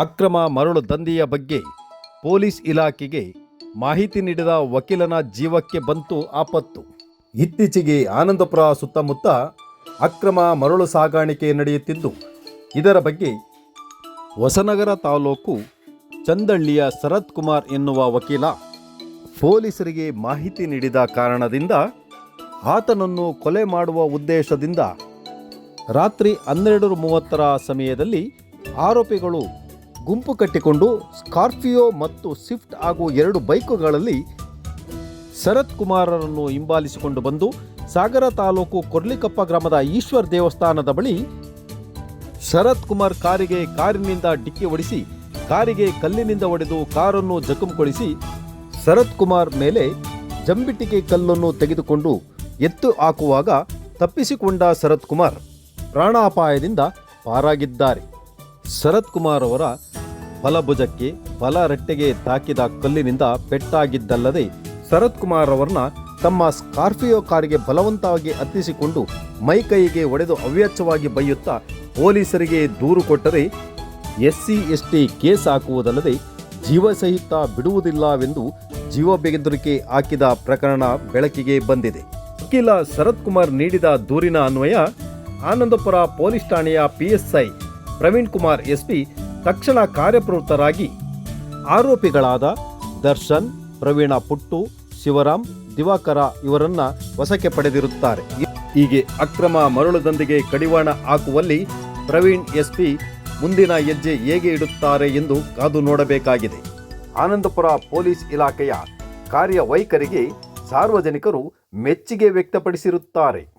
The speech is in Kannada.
ಅಕ್ರಮ ಮರಳು ದಂಧೆಯ ಬಗ್ಗೆ ಪೊಲೀಸ್ ಇಲಾಖೆಗೆ ಮಾಹಿತಿ ನೀಡಿದ ವಕೀಲನ ಜೀವಕ್ಕೆ ಬಂತು ಆಪತ್ತು. ಇತ್ತೀಚೆಗೆ ಆನಂದಪುರ ಸುತ್ತಮುತ್ತ ಅಕ್ರಮ ಮರಳು ಸಾಗಾಣಿಕೆ ನಡೆಯುತ್ತಿದ್ದು, ಇದರ ಬಗ್ಗೆ ಹೊಸನಗರ ತಾಲೂಕು ಚಂದಳ್ಳಿಯ ಶರತ್ ಕುಮಾರ್ ಎನ್ನುವ ವಕೀಲ ಪೊಲೀಸರಿಗೆ ಮಾಹಿತಿ ನೀಡಿದ ಕಾರಣದಿಂದ ಆತನನ್ನು ಕೊಲೆ ಮಾಡುವ ಉದ್ದೇಶದಿಂದ ರಾತ್ರಿ ಹನ್ನೆರಡು ಮೂವತ್ತರ ಸಮಯದಲ್ಲಿ ಆರೋಪಿಗಳು ಗುಂಪು ಕಟ್ಟಿಕೊಂಡು ಸ್ಕಾರ್ಪಿಯೋ ಮತ್ತು ಸ್ವಿಫ್ಟ್ ಹಾಗೂ ಎರಡು ಬೈಕುಗಳಲ್ಲಿ ಶರತ್ ಕುಮಾರರನ್ನು ಹಿಂಬಾಲಿಸಿಕೊಂಡು ಬಂದು ಸಾಗರ ತಾಲೂಕು ಕೊರ್ಲಿಕಪ್ಪ ಗ್ರಾಮದ ಈಶ್ವರ್ ದೇವಸ್ಥಾನದ ಬಳಿ ಶರತ್ ಕುಮಾರ್ ಕಾರಿಗೆ ಕಾರಿನಿಂದ ಡಿಕ್ಕಿ ಹೊಡಿಸಿ, ಕಾರಿಗೆ ಕಲ್ಲಿನಿಂದ ಒಡೆದು ಕಾರನ್ನು ಜಖಂಗೊಳಿಸಿ ಶರತ್ ಕುಮಾರ್ ಮೇಲೆ ಜಂಬಿಟ್ಟಿಗೆ ಕಲ್ಲನ್ನು ತೆಗೆದುಕೊಂಡು ಎತ್ತು ಹಾಕುವಾಗ ತಪ್ಪಿಸಿಕೊಂಡ ಶರತ್ ಕುಮಾರ್ ಪ್ರಾಣಾಪಾಯದಿಂದ ಪಾರಾಗಿದ್ದಾರೆ. ಶರತ್ ಕುಮಾರ್ ಅವರ ಬಲಭುಜಕ್ಕೆ ಬಲ ರಟ್ಟೆಗೆ ತಾಕಿದ ಕಲ್ಲಿನಿಂದ ಪೆಟ್ಟಾಗಿದ್ದಲ್ಲದೆ ಶರತ್ ಕುಮಾರ್ ಅವರನ್ನ ತಮ್ಮ ಸ್ಕಾರ್ಪಿಯೋ ಕಾರಿಗೆ ಬಲವಂತವಾಗಿ ಹತ್ತಿಸಿಕೊಂಡು ಮೈಕೈಗೆ ಒಡೆದು ಅವ್ಯಾಚ್ಯವಾಗಿ ಬೈಯುತ್ತಾ ಪೊಲೀಸರಿಗೆ ದೂರು ಕೊಟ್ಟರೆ ಎಸ್ಸಿ, ಎಸ್ಟಿ ಕೇಸ್ ಹಾಕುವುದಲ್ಲದೆ ಜೀವ ಸಹಿತ ಬಿಡುವುದಿಲ್ಲವೆಂದು ಜೀವ ಬೆದರಿಕೆ ಹಾಕಿದ ಪ್ರಕರಣ ಬೆಳಕಿಗೆ ಬಂದಿದೆ. ವಕೀಲ ಶರತ್ ಕುಮಾರ್ ನೀಡಿದ ದೂರಿನ ಅನ್ವಯ ಆನಂದಪುರ ಪೊಲೀಸ್ ಠಾಣೆಯ ಪಿಎಸ್ಐ ಪ್ರವೀಣ್ ಕುಮಾರ್, ಎಸ್ಪಿ ತಕ್ಷಣ ಕಾರ್ಯಪ್ರವೃತ್ತರಾಗಿ ಆರೋಪಿಗಳಾದ ದರ್ಶನ್, ಪ್ರವೀಣ ಪುಟ್ಟು, ಶಿವರಾಮ್, ದಿವಾಕರ ಇವರನ್ನ ವಶಕ್ಕೆ ಪಡೆದಿರುತ್ತಾರೆ. ಹೀಗೆ ಅಕ್ರಮ ಮರಳು ಕಡಿವಾಣ ಹಾಕುವಲ್ಲಿ ಪ್ರವೀಣ್ ಎಸ್ಪಿ ಮುಂದಿನ ಹೆಜ್ಜೆ ಹೇಗೆ ಇಡುತ್ತಾರೆ ಎಂದು ಕಾದು ನೋಡಬೇಕಾಗಿದೆ. ಆನಂದಪುರ ಪೊಲೀಸ್ ಇಲಾಖೆಯ ಕಾರ್ಯವೈಖರಿಗೆ ಸಾರ್ವಜನಿಕರು ಮೆಚ್ಚುಗೆ ವ್ಯಕ್ತಪಡಿಸಿರುತ್ತಾರೆ.